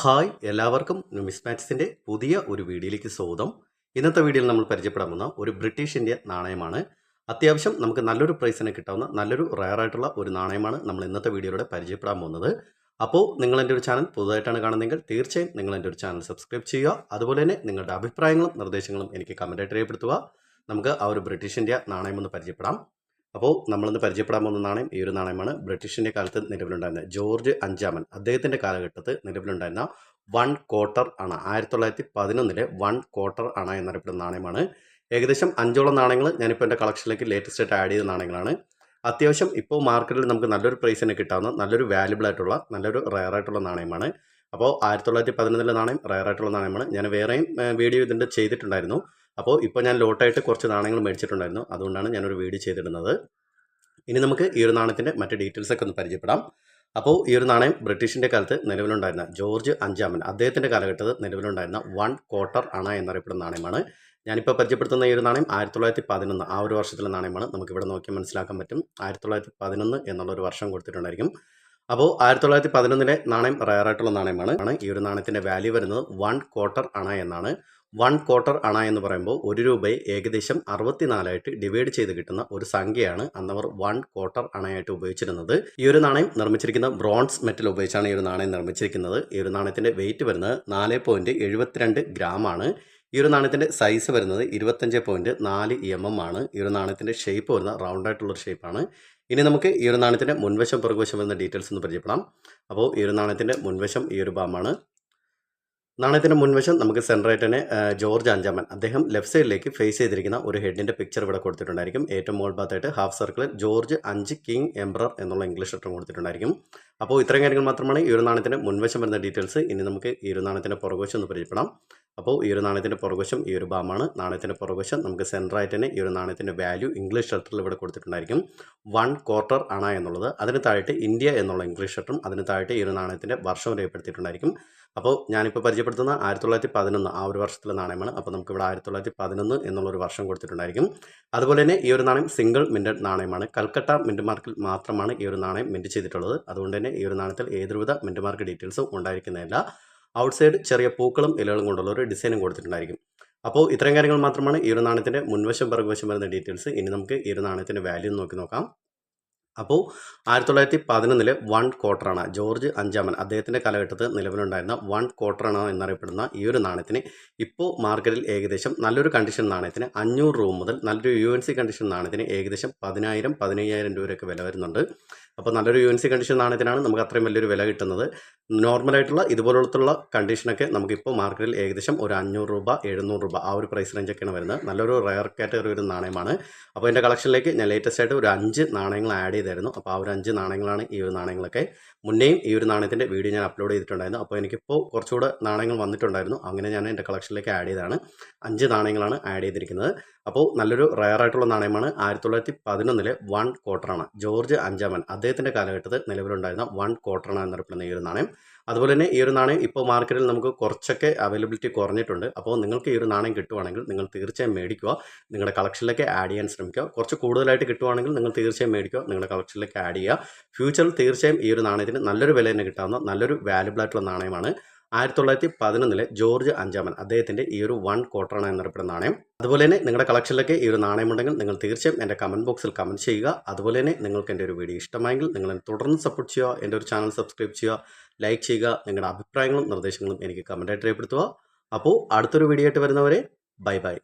Hi എല്ലാവർക്കും ന്യൂമിസ് മാറ്റ്സിന്റെ പുതിയ ഒരു വീഡിയോയിലേക്ക് സ്വാഗതം. ഇന്നത്തെ വീഡിയോയിൽ നമ്മൾ പരിചയപ്പെടാൻ പോകുന്ന ഒരു ബ്രിട്ടീഷ് ഇന്ത്യ നാണയമാണ്. അത്യാവശ്യം നമുക്ക് നല്ലൊരു പ്രൈസിന് കിട്ടാവുന്ന നല്ലൊരു റയർ ആയിട്ടുള്ള ഒരു നാണയമാണ് നമ്മൾ ഇന്നത്തെ വീഡിയോയിലൂടെ പരിചയപ്പെടാൻ പോകുന്നത്. അപ്പോൾ നിങ്ങൾ എന്റെ ഒരു ചാനൽ പുതുതായിട്ടാണ് കാണുന്നതെങ്കിൽ തീർച്ചയായും നിങ്ങൾ എന്റെ ഒരു ചാനൽ സബ്സ്ക്രൈബ് ചെയ്യുക. അതുപോലെ തന്നെ നിങ്ങളുടെ അഭിപ്രായങ്ങളും നിർദ്ദേശങ്ങളും എനിക്ക് കമന്റായിട്ട് രേഖപ്പെടുത്തുക. നമുക്ക് ആ ഒരു ബ്രിട്ടീഷ് ഇന്ത്യ നാണയം ഒന്ന് പരിചയപ്പെടാം. അപ്പോൾ നമ്മളിന്ന് പരിചയപ്പെടാൻ പോകുന്ന നാണയം ഈ ഒരു നാണയമാണ് ബ്രിട്ടീഷിന്റെ കാലത്ത് നിലവിലുണ്ടായിരുന്ന ജോർജ് അഞ്ചാമൻ അദ്ദേഹത്തിന്റെ കാലഘട്ടത്തിൽ നിലവിലുണ്ടായിരുന്ന വൺ ക്വാർട്ടർ അണ ആയിരത്തി തൊള്ളായിരത്തി പതിനൊന്നിലെ വൺ ക്വാർട്ടർ അണ എന്നറിയപ്പെടുന്ന നാണയമാണ്. ഏകദേശം അഞ്ചോളം നാണയങ്ങൾ ഞാനിപ്പോൾ എന്റെ കളക്ഷനിലേക്ക് ലേറ്റസ്റ്റ് ആയിട്ട് ആഡ് ചെയ്ത നാണയങ്ങളാണ്. അത്യാവശ്യം ഇപ്പോൾ മാർക്കറ്റിൽ നമുക്ക് നല്ലൊരു പ്രൈസ് പ്രൈസിന് കിട്ടാവുന്ന നല്ലൊരു വാല്യുബിൾ ആയിട്ടുള്ള നല്ലൊരു റയർ ആയിട്ടുള്ള നാണയമാണ്. അപ്പോൾ ആയിരത്തി തൊള്ളായിരത്തി പതിനൊന്നിലെ നാണയം റയർ ആയിട്ടുള്ള നാണയമാണ്. ഞാൻ വേറെയും വീഡിയോ ഇതിന്റെ ചെയ്തിട്ടുണ്ടായിരുന്നു. അപ്പോൾ ഇപ്പോൾ ഞാൻ ലോട്ടായിട്ട് കുറച്ച് നാണയങ്ങൾ മേടിച്ചിട്ടുണ്ടായിരുന്നു. അതുകൊണ്ടാണ് ഞാനൊരു വീഡിയോ ചെയ്തിടുന്നത്. ഇനി നമുക്ക് ഈ ഒരു നാണയത്തിന്റെ മറ്റ് ഡീറ്റെയിൽസ് ഒക്കെ ഒന്ന് പരിചയപ്പെടാം. അപ്പോൾ ഈ ഒരു നാണയം ബ്രിട്ടീഷിന്റെ കാലത്ത് നിലവിലുണ്ടായിരുന്ന ജോർജ് അഞ്ചാമൻ അദ്ദേഹത്തിന്റെ കാലഘട്ടത്തിൽ നിലവിലുണ്ടായിരുന്ന വൺ ക്വാർട്ടർ അണ എന്നറിയപ്പെടുന്ന നാണയമാണ്. ഞാനിപ്പോൾ പരിചയപ്പെടുത്തുന്ന ഈ ഒരു നാണയം ആയിരത്തി തൊള്ളായിരത്തി പതിനൊന്ന് ആ ഒരു വർഷത്തിലെ നാണയമാണ്. നമുക്കിവിടെ നോക്കി മനസ്സിലാക്കാൻ പറ്റും. ആയിരത്തി തൊള്ളായിരത്തി പതിനൊന്ന് എന്നുള്ളൊരു വർഷം കൊടുത്തിട്ടുണ്ടായിരിക്കും. അപ്പോൾ ആയിരത്തി തൊള്ളായിരത്തി പതിനൊന്നിലെ നാണയം റയറായിട്ടുള്ള നാണയമാണ്. ഈ ഒരു നാണയത്തിന്റെ വാല്യൂ വരുന്നത് വൺ ക്വാർട്ടർ അണ എന്നാണ്. വൺ ക്വാർട്ടർ അണ എന്ന് പറയുമ്പോൾ ഒരു രൂപയെ ഏകദേശം അറുപത്തിനാലായിട്ട് ഡിവൈഡ് ചെയ്ത് കിട്ടുന്ന ഒരു സംഖ്യയാണ് അന്നവർ വൺ ക്വാർട്ടർ അണയായിട്ട് ഉപയോഗിച്ചിരുന്നത്. ഈ ഒരു നാണയം നിർമ്മിച്ചിരിക്കുന്ന ബ്രോൺസ് മെറ്റൽ ഉപയോഗിച്ചാണ് ഈ ഒരു നാണയം നിർമ്മിച്ചിരിക്കുന്നത്. ഈ ഒരു നാണയത്തിന്റെ വെയിറ്റ് വരുന്നത് നാല് പോയിന്റ് എഴുപത്തിരണ്ട് ഗ്രാം ആണ്. ഈ ഒരു നാണയത്തിന്റെ സൈസ് വരുന്നത് ഇരുപത്തഞ്ച് പോയിന്റ് നാല് എം എം ആണ്. ഈ ഒരു നാണയത്തിന്റെ ഷേപ്പ് വരുന്ന റൗണ്ട് ആയിട്ടുള്ളൊരു ഷേപ്പാണ് ഇനി നമുക്ക് ഈ ഒരു നാണയത്തിന്റെ മുൻവശം പുറകുവശം വരുന്ന ഡീറ്റെയിൽസ് ഒന്ന് പരിചയപ്പെടാം. അപ്പോൾ ഈ ഒരു നാണയത്തിന്റെ മുൻവശം ഈ ഒരു ബാമാണ് നാണയത്തിന്റെ മുൻവശം നമുക്ക് സെൻറേറ്റനെ ജോർജ് അഞ്ചാമൻ അദ്ദേഹം ലെഫ്റ്റ് സൈഡിലേക്ക് ഫേസ് ചെയ്തിരിക്കുന്ന ഒരു ഹെഡിന്റെ പിക്ചർ ഇവിടെ കൊടുത്തിട്ടുണ്ടായിരിക്കും. ഏറ്റവും മുകൾ ഭാഗത്തായിട്ട് ഹാഫ് സർക്കിൾ ജോർജ് അഞ്ച് കിങ് എംബ്രർ എന്നുള്ള ഇംഗ്ലീഷ് ലെറ്റർ കൊടുത്തിട്ടുണ്ടായിരിക്കും. അപ്പോൾ ഇത്രയും കാര്യങ്ങൾ മാത്രമാണ് ഈ ഒരു നാണയത്തിന്റെ മുൻവശം വരുന്ന ഡീറ്റെയിൽസ്. ഇനി നമുക്ക് ഈ ഒരു നാണയത്തിന്റെ പുറകുവശം ഒന്ന് പരിചയപ്പെടാം. അപ്പോൾ ഈ ഒരു നാണയത്തിന്റെ പുറകുവശം ഈ ഒരു ബാമാണ്. നാണയത്തിന്റെ പുറകുവശം നമുക്ക് സെന്ററായിട്ട് തന്നെ ഈ ഒരു നാണയത്തിന്റെ വാല്യൂ ഇംഗ്ലീഷ് ലെറ്ററിൽ ഇവിടെ കൊടുത്തിട്ടുണ്ടായിരിക്കും. വൺ ക്വാർട്ടർ ആണ് എന്നുള്ളത്. അതിന് താഴെ ഇന്ത്യ എന്നുള്ള ഇംഗ്ലീഷ് ലെറ്ററും അതിന് താഴെ ഈ ഒരു നാണയത്തിന്റെ വർഷം രേഖപ്പെടുത്തിയിട്ടുണ്ടായിരിക്കും. അപ്പോൾ ഞാനിപ്പോൾ പരിചയപ്പെടുത്തുന്ന ആയിരത്തി തൊള്ളായിരത്തി പതിനൊന്ന് ആ ഒരു വർഷത്തിലെ നാണയമാണ്. അപ്പോൾ നമുക്ക് ഇവിടെ ആയിരത്തി തൊള്ളായിരത്തി പതിനൊന്ന് എന്നുള്ളൊരു വർഷം കൊടുത്തിട്ടുണ്ടായിരിക്കും. അതുപോലെ തന്നെ ഈ ഒരു നാണയം സിംഗിൾ മിന്റഡ് നാണയമാണ്. കൽക്കട്ട മിന്റ് മാർക്കിൽ മാത്രമാണ് ഈ ഒരു നാണയം മിന്റ് ചെയ്തിട്ടുള്ളത്. അതുകൊണ്ട് ഈ ഒരു നാണയത്തിൽ ഏതൊരുവിധ മിന്റ് മാർക്ക് ഡീറ്റെയിൽസും ഉണ്ടായിരിക്കുന്നതല്ല. ഔട്ട്സൈഡ് ചെറിയ പൂക്കളും ഇലകളും കൊണ്ടുള്ള ഒരു ഡിസൈനും കൊടുത്തിട്ടുണ്ടായിരിക്കും. അപ്പോൾ ഇത്രയും കാര്യങ്ങൾ മാത്രമാണ് ഈ ഒരു നാണയത്തിന്റെ മുൻവശം പിറകുവശം വരുന്ന ഡീറ്റെയിൽസ് ഇനി നമുക്ക് ഈ ഒരു നാണയത്തിന്റെ വാല്യൂ നോക്കി നോക്കാം. അപ്പോൾ ആയിരത്തി തൊള്ളായിരത്തി പതിനൊന്നിലെ വൺ ക്വാർട്ടറാണ് ജോർജ് അഞ്ചാമൻ അദ്ദേഹത്തിന്റെ കാലഘട്ടത്തിൽ നിലവിലുണ്ടായിരുന്ന വൺ ക്വാർട്ടറാണ് എന്നറിയപ്പെടുന്ന ഈ ഒരു നാണയത്തിന് ഇപ്പോൾ മാർക്കറ്റിൽ ഏകദേശം നല്ലൊരു കണ്ടീഷൻ നാണയത്തിന് അഞ്ഞൂറ് രൂപ മുതൽ നല്ലൊരു യു എൻ സി കണ്ടീഷൻ നാണയത്തിന് ഏകദേശം പതിനായിരം പതിനയ്യായിരം രൂപയൊക്കെ വില വരുന്നുണ്ട്. അപ്പോൾ നല്ലൊരു യു എൻ സി കണ്ടീഷൻ നാണയത്തിനാണ് നമുക്ക് അത്രയും വലിയൊരു വില കിട്ടുന്നത്. നോർമലായിട്ടുള്ള ഇതുപോലത്തുള്ള കണ്ടീഷനൊക്കെ നമുക്കിപ്പോൾ മാർക്കറ്റിൽ ഏകദേശം ഒരു അഞ്ഞൂറ് രൂപ എഴുന്നൂറ് രൂപ ആ ഒരു പ്രൈസ് റേഞ്ചൊക്കെയാണ് വരുന്നത്. നല്ലൊരു റയർ കാറ്റഗറി ഒരു നാണയമാണ്. അപ്പോൾ എന്റെ കളക്ഷനിലേക്ക് ഞാൻ ലേറ്റസ്റ്റ് ആയിട്ട് ഒരു അഞ്ച് നാണയങ്ങൾ ആഡ് ചെയ്തായിരുന്നു. അപ്പോൾ ആ ഒരു അഞ്ച് നാണയങ്ങളാണ് ഈ ഒരു നാണയങ്ങളൊക്കെ. മുന്നേയും ഈ ഒരു നാണയത്തിന്റെ വീഡിയോ ഞാൻ അപ്ലോഡ് ചെയ്തിട്ടുണ്ടായിരുന്നു. അപ്പോൾ എനിക്കിപ്പോൾ കുറച്ചുകൂടെ നാണയങ്ങൾ വന്നിട്ടുണ്ടായിരുന്നു. അങ്ങനെ ഞാൻ എന്റെ കളക്ഷനിലേക്ക് ആഡ് ചെയ്താണ് അഞ്ച് നാണയങ്ങളാണ് ആഡ് ചെയ്തിരിക്കുന്നത്. അപ്പോൾ നല്ലൊരു റയർ ആയിട്ടുള്ള നാണയമാണ് ആയിരത്തി തൊള്ളായിരത്തി പതിനൊന്നിലെ വൺ ക്വാർട്ടറാണ് ജോർജ് അഞ്ചാമൻ അദ്ദേഹത്തിന്റെ കാലഘട്ടത്തിൽ നിലവിലുണ്ടായിരുന്ന വൺ ക്വാർട്ടറാണ് എന്നറിയപ്പെടുന്ന ഈ ഒരു നാണയം. അതുപോലെ തന്നെ ഈ ഒരു നാണയം ഇപ്പോൾ മാർക്കറ്റിൽ നമുക്ക് കുറച്ചൊക്കെ അവൈലബിലിറ്റി കുറഞ്ഞിട്ടുണ്ട്. അപ്പോൾ നിങ്ങൾക്ക് ഈ ഒരു നാണയം കിട്ടുവാണെങ്കിൽ നിങ്ങൾ തീർച്ചയായും മേടിക്കുക. നിങ്ങളുടെ കളക്ഷനിലേക്ക് ആഡ് ചെയ്യാൻ ശ്രമിക്കുക. കുറച്ച് കൂടുതലായിട്ട് കിട്ടുവാണെങ്കിൽ നിങ്ങൾ തീർച്ചയായും മേടിക്കുക. നിങ്ങളുടെ കളക്ഷനിലേക്ക് ആഡ് ചെയ്യുക. ഫ്യൂച്ചറിൽ തീർച്ചയായും ഈ ഒരു നാണയത്തിന് നല്ലൊരു വില തന്നെ കിട്ടാവുന്ന നല്ലൊരു വാല്യുബിൾ ആയിട്ടുള്ള നാണയമാണ്. ആയിരത്തി തൊള്ളായിരത്തി പതിനൊന്നിലെ ജോർജ് അഞ്ചാമൻ അദ്ദേഹത്തിന്റെ ഈ ഒരു വൺ ക്വാർട്ടറാണ് എന്നറിയപ്പെടുന്ന നാണയം. അതുപോലെ തന്നെ നിങ്ങളുടെ കളക്ഷനിലേക്ക് ഈ ഒരു നാണയമുണ്ടെങ്കിൽ നിങ്ങൾ തീർച്ചയായും എന്റെ കമന്റ് ബോക്സിൽ കമന്റ് ചെയ്യുക. അതുപോലെ തന്നെ നിങ്ങൾക്ക് എന്റെ ഒരു വീഡിയോ ഇഷ്ടമായെങ്കിൽ നിങ്ങൾ എന്നെ തുടർന്ന് സപ്പോർട്ട് ചെയ്യുക. എന്റെ ഒരു ചാനൽ സബ്സ്ക്രൈബ് ചെയ്യുക ലൈക്ക് ചെയ്യുക നിങ്ങളുടെ അഭിപ്രായങ്ങളും നിർദ്ദേശങ്ങളും എനിക്ക് കമന്റായിട്ട് രേഖപ്പെടുത്തുക. അപ്പോൾ അടുത്തൊരു വീഡിയോ ആയിട്ട് വരുന്നവരെ ബൈ ബൈ.